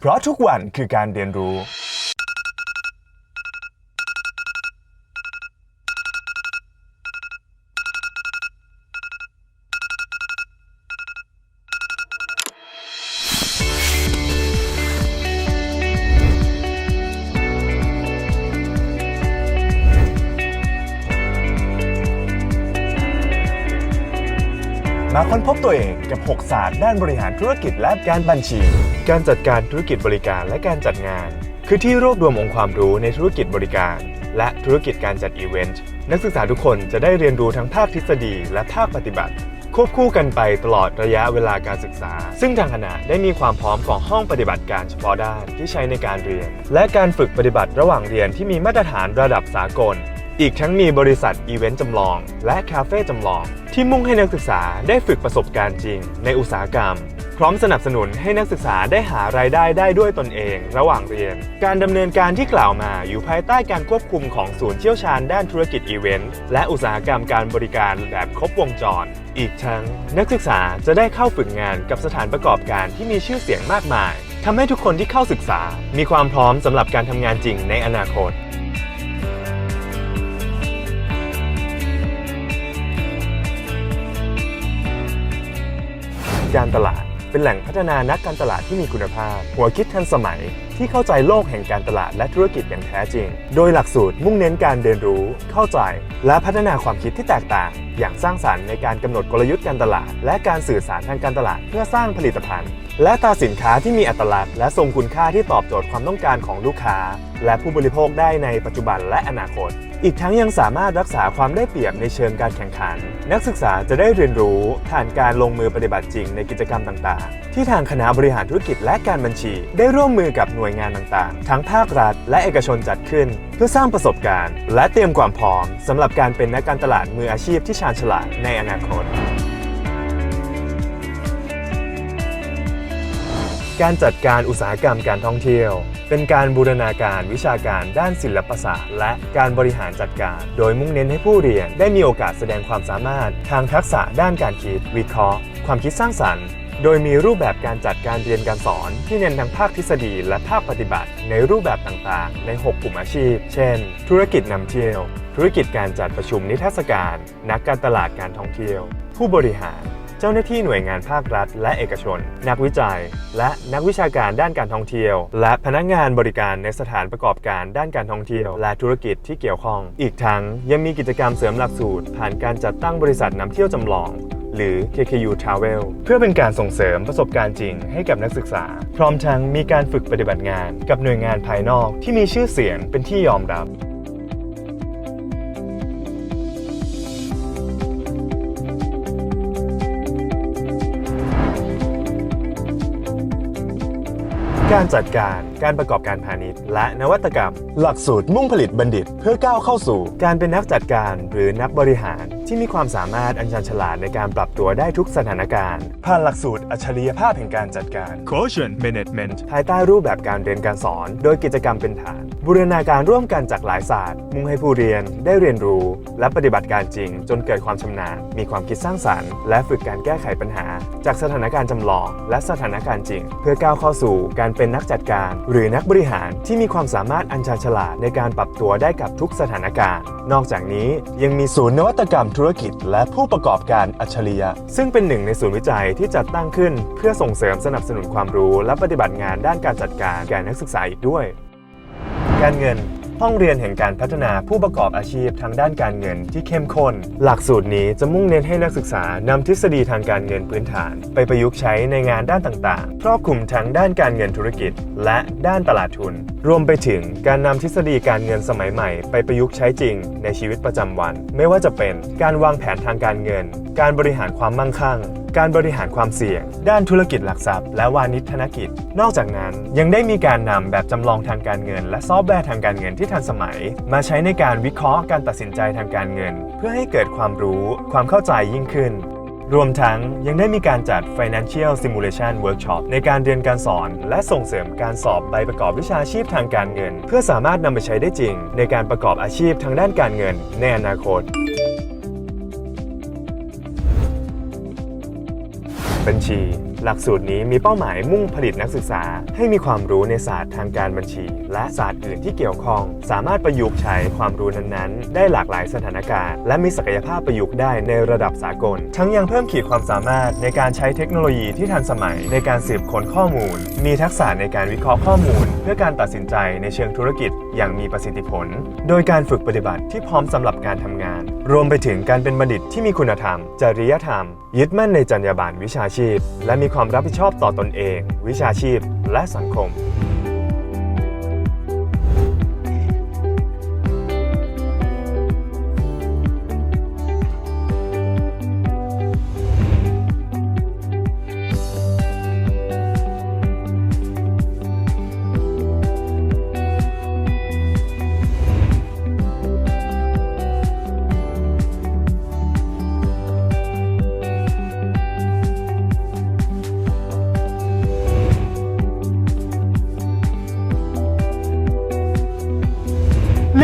เพราะทุกวันคือการเรียนรู้ มาค้นพบตัวเองกับ 6 ศาสตร์ด้านบริหารธุรกิจและการบัญชี การจัดการธุรกิจบริการและการจัดงาน คือที่รวบรวมองค์ความรู้ในธุรกิจบริการ และธุรกิจการจัดอีเวนต์นักศึกษาทุกคนจะได้เรียนรู้ทั้งภาคทฤษฎีและภาคปฏิบัติ ควบคู่กันไปตลอดระยะเวลาการศึกษา ซึ่งทางคณะได้มีความพร้อมของห้องปฏิบัติการเฉพาะด้านที่ใช้ในการเรียน และการฝึกปฏิบัติระหว่างเรียนที่มีมาตรฐานระดับสากล อีกทั้งมีบริษัทอีเวนต์จำลอง และคาเฟ่จำลอง ที่มุ่งให้นักศึกษาได้ฝึกประสบการณ์จริง ในอุตสาหกรรม พร้อมสนับสนุนให้นักศึกษาได้หารายได้ได้ด้วยตนเอง ระหว่างเรียน การดำเนินการที่กล่าวมาอยู่ภายใต้การควบคุมของศูนย์เชี่ยวชาญด้านธุรกิจอีเวนต์และอุตสาหกรรมการบริการแบบครบวงจร อีกทั้งนักศึกษาจะได้เข้าฝึกงานกับสถานประกอบการที่มีชื่อเสียงมากมายทำให้ทุกคนที่เข้าศึกษา มีความพร้อมสำหรับการทำงานจริงในอนาคต การตลาด เป็นแหล่งพัฒนานักการตลาดที่มีคุณภาพ หัวคิดทันสมัย ที่เข้าใจโลกแห่งการตลาดและธุรกิจอย่างแท้จริง โดยหลักสูตรมุ่งเน้นการเรียนรู้ เข้าใจ และพัฒนาความคิดที่แตกต่าง อย่างสร้างสรรค์ในการกำหนดกลยุทธ์การตลาด และการสื่อสารทางการตลาดเพื่อสร้างผลิตภัณฑ์ และตราสินค้าที่มีอัตลักษณ์และทรงคุณค่าที่ตอบโจทย์ความต้องการของลูกค้า และผู้บริโภคได้ในปัจจุบันและอนาคต อีกทั้งยังสามารถรักษาความได้เปรียบในเชิงการแข่งขัน นักศึกษาจะได้เรียนรู้ผ่านการลงมือปฏิบัติจริงในกิจกรรมต่าง ๆ ที่ทางคณะบริหารธุรกิจและการบัญชี ได้ร่วมมือกับหน่วยงานต่าง ๆ ทั้งภาครัฐ และเอกชนจัดขึ้น เพื่อสร้างประสบการณ์ และเตรียมความพร้อมสำหรับการเป็นนักการตลาดมืออาชีพที่ชาญฉลาดในอนาคตการจัดการอุตสาหกรรมการท่องเที่ยว เป็นการบูรณาการวิชาการด้านศิลปศาสตร์ และการบริหารจัดการ โดยมุ่งเน้นให้ผู้เรียนได้มีโอกาสแสดงความสามารถ ทางทักษะด้านการคิด วิเคราะห์ ความคิดสร้างสรรค์โดยมีรูปแบบการจัดการเรียนการสอน ที่เน้นทั้งภาคทฤษฎีและภาคปฏิบัติ ในรูปแบบต่างๆ ใน 6 กลุ่มอาชีพ เช่น ธุรกิจนำเที่ยว ธุรกิจการจัดประชุมนิทรรศการ นักการตลาดการท่องเที่ยว ผู้บริหาร เจ้าหน้าที่หน่วยงานภาครัฐ และเอกชน นักวิจัย และนักวิชาการด้านการท่องเที่ยว และพนักงานบริการในสถานประกอบการด้านการท่องเที่ยว และธุรกิจที่เกี่ยวข้อง อีกทั้งยังมีกิจกรรมเสริมหลักสูตร ผ่านการจัดตั้งบริษัทนำเที่ยวจำลองหรือ KKU Travel เพื่อเป็นการส่งเสริมประสบการณ์จริงให้กับนักศึกษา พร้อมทั้งมีการฝึกปฏิบัติงานกับหน่วยงานภายนอกที่มีชื่อเสียงเป็นที่ยอมรับ การจัดการการประกอบการพาณิชย์ และนวัตกรรม หลักสูตรมุ่งผลิตบัณฑิต เพื่อก้าวเข้าสู่ การเป็นนักจัดการหรือนักบริหาร ที่มีความสามารถอันชันฉลาดในการปรับตัวได้ทุกสถานการณ์ ผ่านหลักสูตรอัจฉริยภาพแห่งการจัดการ Quotient Management ภายใต้รูปแบบการเรียนการสอน โดยกิจกรรมเป็นฐาน บูรณาการร่วมกันจากหลายศาสตร์ มุ่งให้ผู้เรียนได้เรียนรู้ และปฏิบัติการจริง จนเกิดความชำนาญ มีความคิดสร้างสรรค์ และฝึกการแก้ไขปัญหา จากสถานการณ์จำลอง และสถานการณ์จริง เพื่อก้าวเข้าสู่การเป็นนักจัดการหรือนักบริหารที่มีความสามารถอันชาญฉลาดในการปรับตัวได้กับทุกสถานการณ์ นอกจากนี้ยังมีศูนย์นวัตกรรมธุรกิจ และผู้ประกอบการอัจฉริยะ ซึ่งเป็นหนึ่งในศูนย์วิจัยที่จัดตั้งขึ้น เพื่อส่งเสริมสนับสนุนความรู้ และปฏิบัติงานด้านการจัดการแก่นักศึกษาอีกด้วย การเงิน ห้องเรียนแห่งการพัฒนาผู้ประกอบอาชีพทางด้านการเงินที่เข้มข้น หลักสูตรนี้จะมุ่งเน้นให้นักศึกษานำทฤษฎีทางการเงินพื้นฐาน ไปประยุกต์ใช้ในงานด้านต่างๆ ครอบคลุมทั้งด้านการเงินธุรกิจ และด้านตลาดทุน รวมไปถึงการนำทฤษฎีการเงินสมัยใหม่ ไปประยุกต์ใช้จริง ในชีวิตประจำวัน ไม่ว่าจะเป็นการวางแผนทางการเงิน การบริหารความมั่งคั่ง การบริหารความเสี่ยง ด้านธุรกิจหลักทรัพย์ และวานิชธนกิจ นอกจากนั้นยังได้มีการนำแบบจำลองทางการเงิน และซอฟต์แวร์ทางการเงินที่ทันสมัย มาใช้ในการวิเคราะห์การตัดสินใจทางการเงิน เพื่อให้เกิดความรู้ ความเข้าใจยิ่งขึ้นรวมทั้งยังได้มีการจัด Financial Simulation Workshop ในการเรียนการสอนและส่งเสริมการสอบใบประกอบวิชาชีพทางการเงิน เพื่อสามารถนำไปใช้ได้จริง ในการประกอบอาชีพทางด้านการเงินในอนาคต บัญชี หลักสูตรนี้มีเป้าหมายมุ่งผลิตนักศึกษา ให้มีความรู้ในศาสตร์ทางการบัญชี และศาสตร์อื่นที่เกี่ยวข้อง สามารถประยุกต์ใช้ความรู้นั้นๆ ได้หลากหลายสถานการณ์ และมีศักยภาพประยุกต์ได้ในระดับสากล ทั้งยังเพิ่มขีดความสามารถในการใช้เทคโนโลยีที่ทันสมัยในการสืบค้นข้อมูล มีทักษะในการวิเคราะห์ข้อมูล เพื่อการตัดสินใจในเชิงธุรกิจ อย่างมีประสิทธิผล โดยการฝึกปฏิบัติที่พร้อมสำหรับการทำงาน รวมไปถึงการเป็นบัณฑิตที่มีคุณธรรม จริยธรรม ยึดมั่นในจรรยาบรรณวิชาชีพ และมีความรับผิดชอบต่อตนเอง วิชาชีพ และสังคม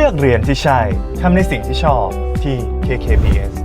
ลือกเรียนที่ใช่ทำในสิ่งที่ชอบที่ KKBS